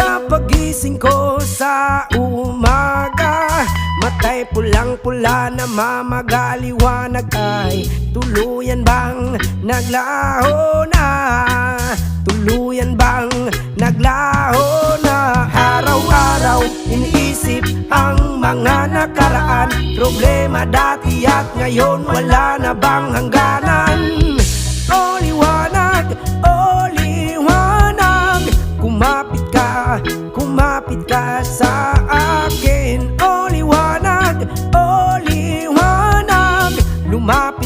Sa pagising ko sa umaga Matay pulang-pula na mamagaliwanag ay Tuluyan bang naglaho na Tuluyan bang naglaho na Araw-araw iniisip ang mga nakaraan Problema dati at ngayon wala na bang hangganan lumapit ka sa akin. O liwanag, o liwanag Lumapit